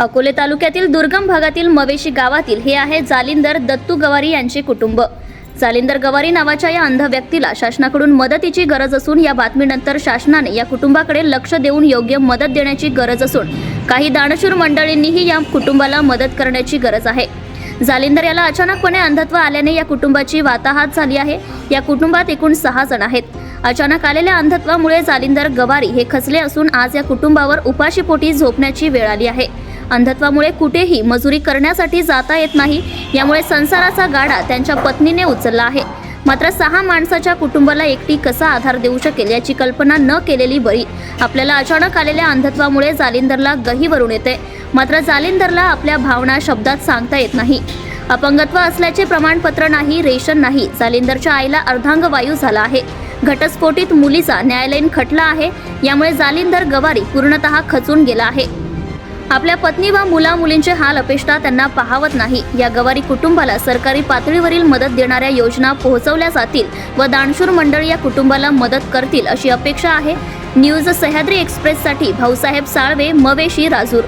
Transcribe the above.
अकोले तालुक्यातील दुर्गम भागातील मवेशी गावातील हे आहे जालिंदर दत्तू गवारी यांचे कुटुंब. जालिंदर गवारी नावाच्या या अंध व्यक्तीला शासनाकडून मदतीची गरज असून या बातमीनंतर शासनाने या कुटुंबाकडे लक्ष देऊन योग्य मदत देण्याची गरज असून काही दानशूर मंडळींनीही या कुटुंबाला मदत करण्याची गरज आहे. जालिंदर याला अचानकपणे अंधत्व आल्याने या कुटुंबाची वाताहात झाली आहे. या कुटुंबात एकूण सहा जण आहेत. अचानक आलेल्या अंधत्वामुळे जालिंदर गवारी हे खचले असून आज या कुटुंबावर उपाशीपोटी झोपण्याची वेळ आली आहे. अंधत्वामुळे कुठेही मजुरी करण्यासाठी जाता येत नाही. यामुळे संसाराचा गाडा त्यांच्या पत्नीने उचलला आहे. मात्र सहा माणसाच्या कुटुंबाला एकटी कसा आधार देऊ शकेल याची कल्पना न केलेली बरी आपल्याला अचानक आलेल्या अंधत्वामुळे जालिंदरला गहीवरून येते. मात्र जालिंदरला आपल्या भावना शब्दात सांगता येत नाही. अपंगत्व असल्याचे प्रमाणपत्र नाही रेशन नाही. जालिंदरच्या आईला अर्धांग वायू झाला आहे. घटस्फोटित मुलीचा न्यायालयीन खटला आहे. यामुळे जालिंदर गवारी पूर्णतः खचून गेला आहे. आपल्या पत्नी व मुला मुलींचे हाल अपेक्षा त्यांना पाहावत नाही. या गवारी कुटुंबाला सरकारी पातळीवरील मदत देणाऱ्या योजना पोहोचवल्या जातील व दानशूर मंडळ या कुटुंबाला मदत करतील अशी अपेक्षा आहे. न्यूज सह्याद्री एक्सप्रेससाठी भाऊसाहेब साळवे मवेशी राजूर.